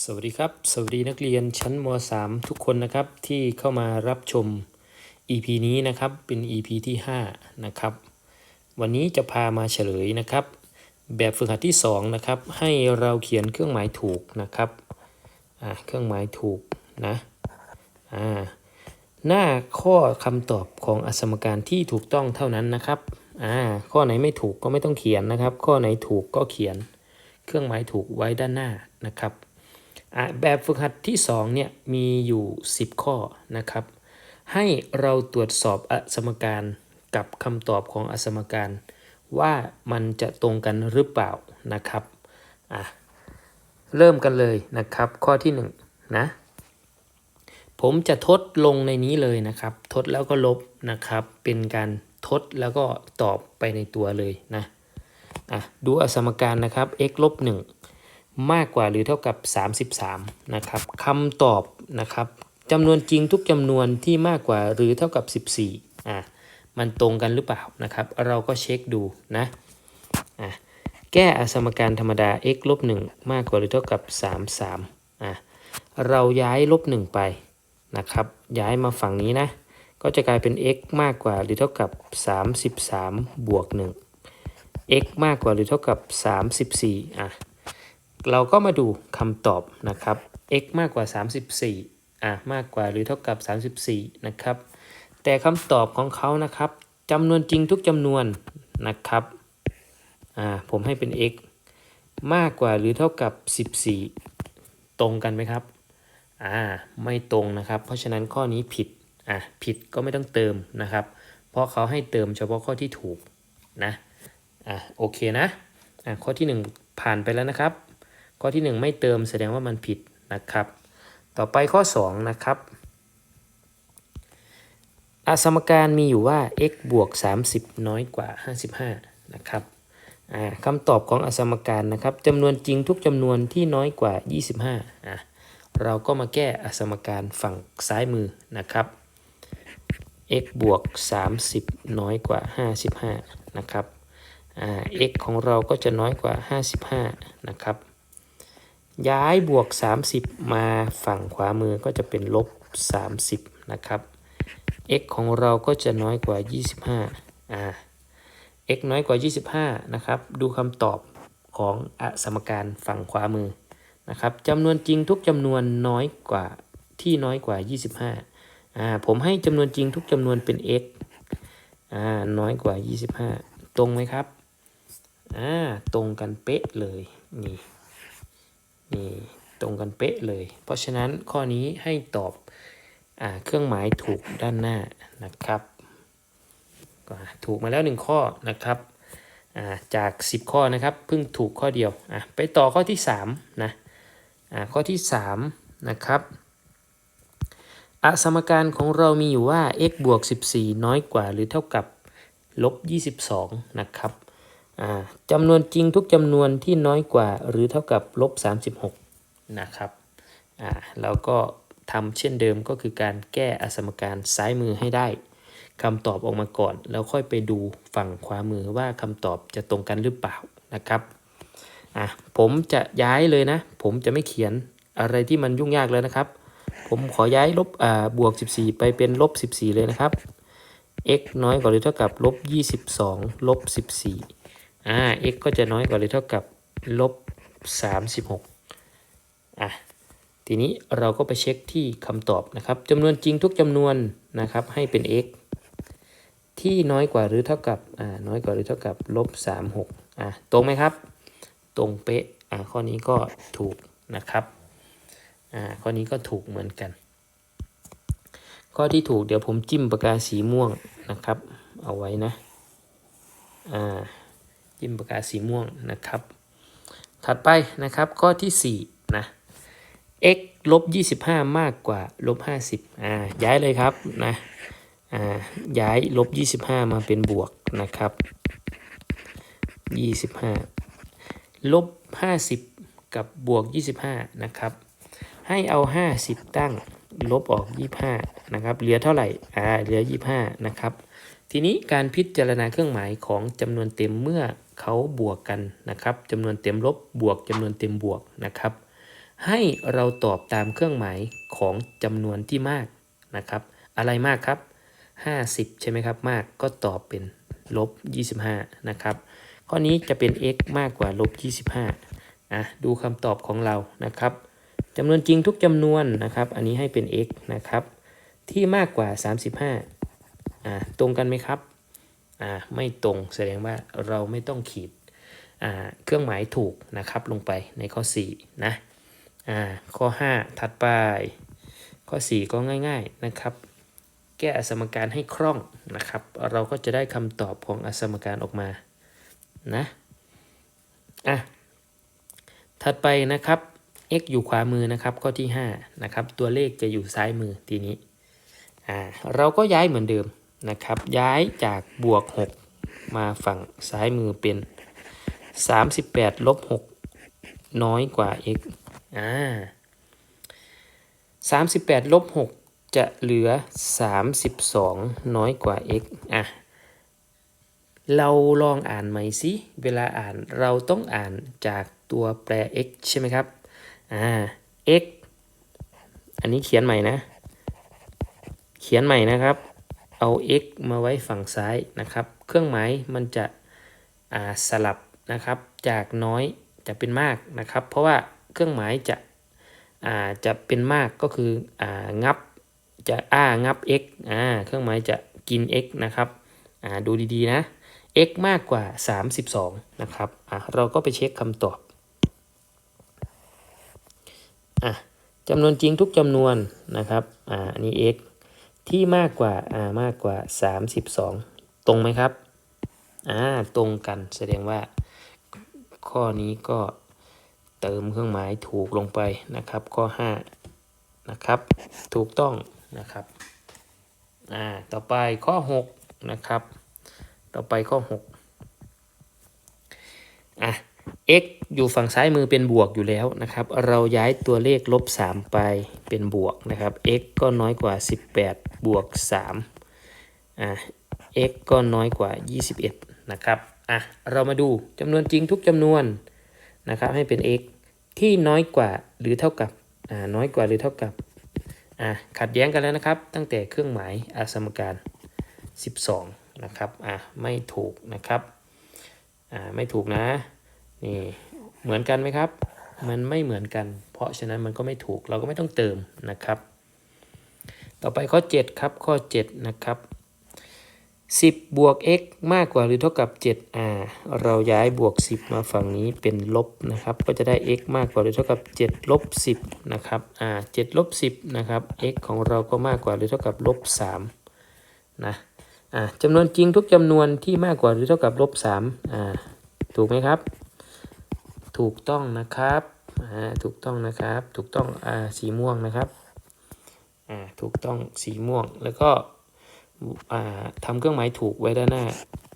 สวัสดีครับ สวัสดีนักเรียนชั้นม .3 ทุกคนนะครับที่เข้ามารับชม EP นี้นะครับเป็น EP ที่ 5 นะครับ วันนี้จะพามาเฉลยนะครับ แบบฝึกหัดที่ 2 นะครับ ให้เราเขียนเครื่องหมายถูกนะครับอ่าเครื่องหมายถูกนะอ่าหน้าข้อคำตอบของอสมการที่ถูกต้องเท่านั้นนะครับอ่าข้อไหนไม่ถูกก็ไม่ต้องเขียนนะครับ ข้อไหนถูกก็เขียน เครื่องหมายถูกไว้ด้านหน้านะครับ แบบฝึกหัดที่2เนี่ยมีอยู่ 10 ข้อนะครับ ให้เราตรวจสอบอสมการกับคำตอบของอสมการ ว่ามันจะตรงกันหรือเปล่านะครับอะเริ่มกันเลยนะครับ ข้อที่1นงนะผมจะทดลงในนี้เลยนะครับ ทดแล้วก็ลบนะครับ เป็นการทดแล้วก็ตอบไปในตัวเลยนะอะดูอสมการนะครับ x ลบ1 มากกว่าหรือเท่ากับ 33 นะครับคำตอบนะครับจำนวนจริงทุกจำนวนที่มากกว่าหรือเท่ากับ 14อะมันตรงกันหรือเปล่านะครับ เราก็เช็คดูนะอะแก้อสมการธรรมดา x ลบ1มากกว่าหรือเท่ากับ 33อะเราย้ายลบ1ไปนะครับ ย้ายมาฝั่งนี้นะ ก็จะกลายเป็น x มากกว่าหรือเท่ากับ 33 บวก 1 x มากกว่าหรือเท่ากับ 34อะ เราก็มาดูคำตอบนะครับ x มากกว่า 34 อะ มากกว่าหรือเท่ากับ 34 นะครับ แต่คำตอบของเขานะครับจำนวนจริงทุกจำนวนนะครับ อ่า ผมให้เป็น x มากกว่าหรือเท่ากับ 14 ตรงกันไหมครับ อ่า ไม่ตรงนะครับ เพราะฉะนั้นข้อนี้ผิด อะ ผิดก็ไม่ต้องเติมนะครับ เพราะเขาให้เติมเฉพาะข้อที่ถูกนะ อะ โอเคนะ อะ ข้อที่ 1 ผ่านไปแล้วนะครับ ข้อที่ 1 ไม่เติมแสดงว่ามันผิดนะครับ ต่อไปข้อ 2 นะครับอสมการมีอยู่ว่า x บวก 30 น้อยกว่า 55 นะครับคำตอบของอสมการนะครับจำนวนจริงทุกจำนวนที่น้อยกว่า 25อะเราก็มาแก้อสมการฝั่งซ้ายมือนะครับ x บวก 30 น้อยกว่า 55 นะครับ x ของเราก็จะน้อยกว่า 55 นะครับ ย้ายบวก 30 มาฝั่งขวามือก็จะเป็นลบ 30 นะครับ x ของเราก็จะน้อยกว่า 25อ่า x น้อยกว่า 25 นะครับ ดูคำตอบของอสมการฝั่งขวามือนะครับจำนวนจริงทุกจำนวนน้อยกว่าที่น้อยกว่า 25อ่าผมให้จำนวนจริงทุกจำนวนเป็น x อ่าน้อยกว่า 25 ตรงไหมครับอ่าตรงกันเป๊ะเลยนี่ นี่ตรงกันเป๊ะเลย เพราะฉะนั้นข้อนี้ให้ตอบอเครื่องหมายถูกด้านหน้านะครับถูกมาแล้ว1ข้อนะครับจาก 10 ข้อนะครับเพิ่งถูกข้อเดียวไปต่อข้อที่3นะข้อที่3นะครับอสมการของเรามีอยู่ว่า x บวก 14 น้อยกว่าหรือเท่ากับลบ22นะครับ จำนวนจริงทุกจำนวนที่น้อยกว่าหรือเท่ากับลบ36 นะครับแล้วก็ทำเช่นเดิมก็คือการแก้อสมการซ้ายมือให้ได้คำตอบออกมาก่อน แล้วค่อยไปดูฝั่งขวามือว่าคำตอบจะตรงกันหรือเปล่านะครับอะผมจะย้ายเลยนะ ผมจะไม่เขียนอะไรที่มันยุ่งยากเลยนะครับ ผมขอย้ายลบอ่าบวก 14 ไปเป็นลบ 14 เลยนะครับ x น้อยกว่าหรือเท่ากับลบ22ลบ14 อ่า x ก็จะน้อยกว่าหรือเท่ากับลบ36อะทีนี้เราก็ไปเช็คที่คำตอบนะครับจำนวนจริงทุกจำนวนนะครับให้เป็น x ที่น้อยกว่าหรือเท่ากับอ่าน้อยกว่าหรือเท่ากับลบ36อ่าตรงไหมครับ ตรงเป๊ะอ่าข้อนี้ก็ถูกนะครับอ่าข้อนี้ก็ถูกเหมือนกัน ข้อที่ถูกเดี๋ยวผมจิ้มปากกาสีม่วงนะครับ เอาไว้นะอ่า จิ้มปากกาสีม่วงนะครับ ถัดไปนะครับข้อที่4นะ x ลบ25 มากกว่าลบ50อ่าย้ายเลยครับนะอ่าย้ายลบ25 มาเป็นบวกนะครับ25ลบ50 กับบวก 25 นะครับ ให้เอา 50 ตั้งลบออก 25 นะครับ เหลือเท่าไหร่ อ่า เหลือ 25 นะครับ ทีนี้การพิจารณาเครื่องหมายของจำนวนเต็มเมื่อเขาบวกกันนะครับจำนวนเต็มลบบวกจำนวนเต็มบวกนะครับ ให้เราตอบตามเครื่องหมายของจำนวนที่มากนะครับ อะไรมากครับ 50 ใช่ไหมครับ มากก็ตอบเป็นลบ25นะครับ ข้อนี้จะเป็น x มากกว่าลบ25อะดูคำตอบของเรานะครับจำนวนจริงทุกจำนวนนะครับ อันนี้ให้เป็น x นะครับ ที่มากกว่า 35 อ่าตรงกันไหมครับอ่าไม่ตรงแสดงว่าเราไม่ต้องขีดอ่าเครื่องหมายถูกนะครับลงไปในข้อ4นะอ่าข้อ 5 ถัดไป ข้อ 4 ก็ง่ายๆนะครับ แก้อสมการให้คล่องนะครับ เราก็จะได้คำตอบของอสมการออกมานะอะถัดไปนะครับ x อยู่ขวามือนะครับข้อที่5นะครับตัวเลขจะอยู่ซ้ายมือทีนี้อ่าเราก็ย้ายเหมือนเดิม นะครับ ย้ายจากบวก 6 มาฝั่งซ้ายมือเป็น 38ลบ6น้อยกว่า x อ่า38ลบ6จะเหลือ 32 น้อยกว่า x อะ เราลองอ่านใหม่สิ เวลาอ่านเราต้องอ่านจากตัวแปร x ใช่ไหมครับ อ่า x อันนี้เขียนใหม่นะ เขียนใหม่นะครับ เอา x มาไว้ฝั่งซ้ายนะครับ เครื่องหมายมันจะสลับนะครับ จากน้อยจะเป็นมากนะครับ เพราะว่าเครื่องหมายจะาจะเป็นมากก็คือองับจะอ้างับ x อ่าเครื่องหมายจะกิน x นะครับอ่าดูดีๆนะ x มากกว่า 32 นะครับอะเราก็ไปเช็คคำตอบอะจำนวนจริงทุกจำนวนนะครับอ่าอันนี้ x ที่มากกว่าอ่ามากกว่า 32 ตรงไหมครับอ่าตรงกันแสดงว่า ข้อนี้ก็เติมเครื่องหมายถูกลงไปนะครับ ข้อ 5 นะครับ ถูกต้องนะครับอ่าต่อไปข้อ 6 นะครับ ต่อไปข้อ 6อะ x อยู่ฝั่งซ้ายมือเป็นบวกอยู่แล้วนะครับ เราย้ายตัวเลขลบ 3 ไปเป็นบวกนะครับ x ก็น้อยกว่า 18 บวก3อะ x ก็น้อยกว่า 21 นะครับ อะ เรามาดูจำนวนจริงทุกจำนวนนะครับ ให้เป็น x ที่น้อยกว่าหรือเท่ากับ อ่า น้อยกว่าหรือเท่ากับ อะ ขัดแย้งกันแล้วนะครับ ตั้งแต่เครื่องหมายอาสมการ 12 นะครับ อะ ไม่ถูกนะครับ อ่า ไม่ถูกนะ นี่ เหมือนกันไหมครับ มันไม่เหมือนกัน เพราะฉะนั้นมันก็ไม่ถูกเราก็ไม่ต้องเติมนะครับ ต่อไปข้อ 7 ครับ ข้อ 7 นะครับ 10 บวก x มากกว่าหรือเท่ากับ7อ่าเราย้ายบวก 10 มาฝั่งนี้เป็นลบนะครับ ก็จะได้ x มากกว่าหรือเท่ากับ 7 ลบ 10 นะครับอ่า7ลบ 10 นะครับ x ของเราก็มากกว่าหรือเท่ากับลบ3นะอ่าจำนวนจริงทุกจำนวนที่มากกว่าหรือเท่ากับลบ3อ่าถูกไหมครับ ถูกต้องนะครับอ่าถูกต้องนะครับ ถูกต้องอ่าสีม่วงนะครับอ่าถูกต้องสีม่วงแล้วก็อ่าทำเครื่องหมายถูกไว้ด้านหน้า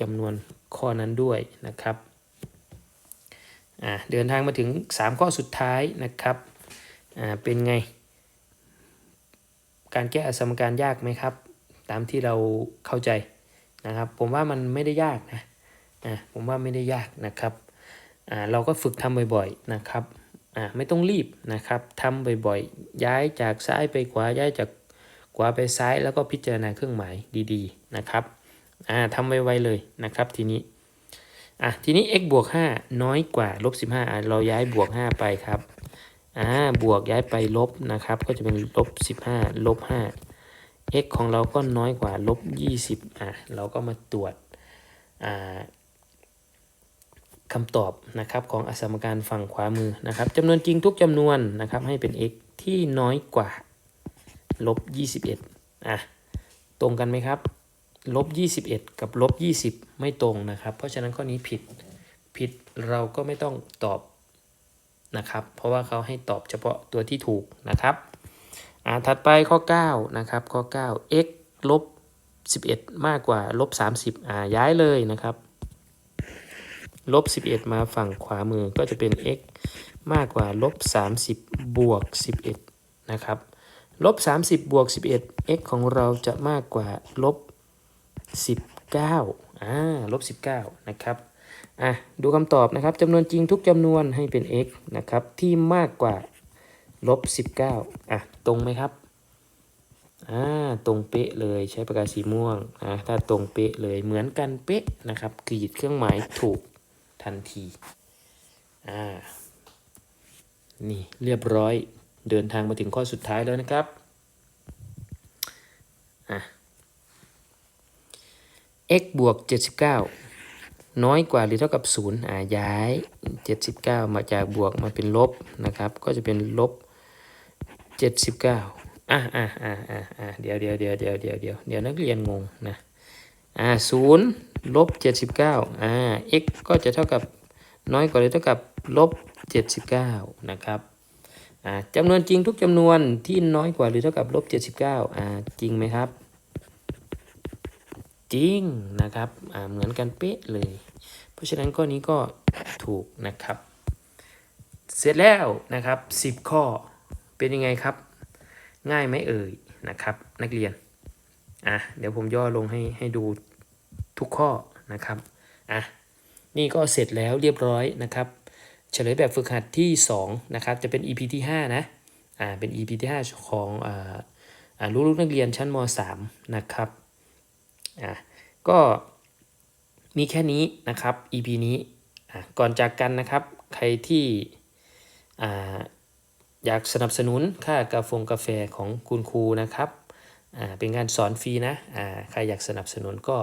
จำนวนข้อนั้นด้วยนะครับอ่าเดินทางมาถึง 3 ข้อสุดท้ายนะครับอ่าเป็นไง การแก้สมการยากไหมครับ ตามที่เราเข้าใจนะครับ ผมว่ามันไม่ได้ยากนะอ่าผมว่าไม่ได้ยากนะครับ เราก็ฝึกทำบ่อยๆนะครับไม่ต้องรีบนะครับทำบ่อยๆ ย้ายจากซ้ายไปขวาย้ายจากขวาไปซ้ายแล้วก็พิจารณาเครื่องหมายดีๆนะครับอ่าทำไวๆเลยนะครับทีนี้อะทีนี้ x บวก5น้อยกว่าลบ15อะเราย้ายบวก 5 ไปครับอ่าบวกย้ายไปลบนะครับ ก็จะเป็นลบ15ลบ5 x ของเราก็น้อยกว่าลบ20อะเราก็มาตรวจอ่า คำตอบนะครับของอสมการฝั่งขวามือนะครับจำนวนจริงทุกจำนวนนะครับให้เป็น x ที่น้อยกว่าลบ21อะตรงกันไหมครับลบ21 กับลบ20 ไม่ตรงนะครับ เพราะฉะนั้นข้อนี้ผิดผิดเราก็ไม่ต้องตอบนะครับ เพราะว่าเขาให้ตอบเฉพาะตัวที่ถูกนะครับอ่าถัดไปข้อ9นะครับข้อ 9 x ลบ11 มากกว่าลบ30อ่าย้ายเลยนะครับ ลบ 11 มาฝั่งขวามือก็จะเป็น x มากกว่าลบ 30 บวก 11 นะครับ ลบ 30 บวก 11 x ของเราจะมากกว่าลบ 19 อ่า ลบ 19 นะครับ อะ ดูคำตอบนะครับจำนวนจริงทุกจำนวนให้เป็น x นะครับ ที่มากกว่าลบสิบเก้าอะ ตรงไหมครับอ่าตรงเป๊ะเลยใช้ปากกาสีม่วงอ่าถ้าตรงเป๊ะเลยเหมือนกันเป๊ะนะครับกรีดเครื่องหมายถูก ทันที อ่า นี่เรียบร้อยเดินทางมาถึงข้อสุดท้ายแล้วนะครับ อะ x บวก 79 น้อยกว่าหรือเท่ากับ 0 อ่าย้าย 79 มาจากบวกมาเป็นลบนะครับ ก็จะเป็นลบ 79 อะอะอะอะอะเดี๋ยวเดี๋ยวเดี๋ยวเดี๋ยวเดี๋ยวเดี๋ยวเดี๋ยวนักเรียนงงนะ อ่า0ลบ79อ่า x ก็จะเท่ากับน้อยกว่าหรือเท่ากับลบ79นะครับอ่าจำนวนจริงทุกจำนวนที่น้อยกว่าหรือเท่ากับลบ79อ่าจริงไหมครับ จริงนะครับอ่าเหมือนกันเป๊ะเลย เพราะฉะนั้นข้อนี้ก็ถูกนะครับ เสร็จแล้วนะครับ10ข้อเป็นยังไงครับ ง่ายไหมเอ่ยนะครับ นักเรียน อะเดี๋ยวผมย่อลงให้ให้ดูทุกข้อนะครับอะนี่ก็เสร็จแล้วเรียบร้อยนะครับ เฉลยแบบฝึกหัดที่2นะครับจะเป็น EP ที่5นะอ่าเป็น EP ที่5ของอ่าอ่าลูกๆนักเรียนชั้นม .3 นะครับอะก็มีแค่นี้นะครับ EP นี้อะก่อนจากกันนะครับใครที่อ่าอยากสนับสนุนค่ากาแฟกาแฟของคุณครูนะครับ เป็นการสอนฟรีนะใครอยากสนับสนุนก็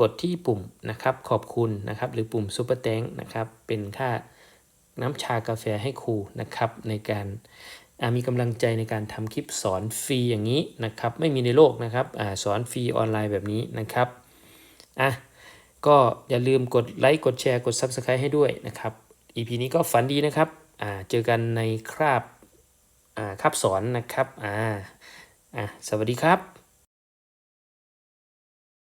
กดที่ปุ่มนะครับขอบคุณนะครับหรือปุ่มซุปเปอร์แตงนะครับเป็นค่าน้ำชากาแฟให้ครูนะครับในการมีกำลังใจในการทำคลิปสอนฟรีอย่างนี้นะครับไม่มีในโลกนะครับอสอนฟรีออนไลน์แบบนี้นะครับอะก็อย่าลืมกดไลค์กดแชร์กด Subscribe ให้ด้วยนะครับ EP นี้ก็ฝันดีนะครับเจอกันในคราบอ่าคาบสอนนะครับอ่า อะสวัสดีครับ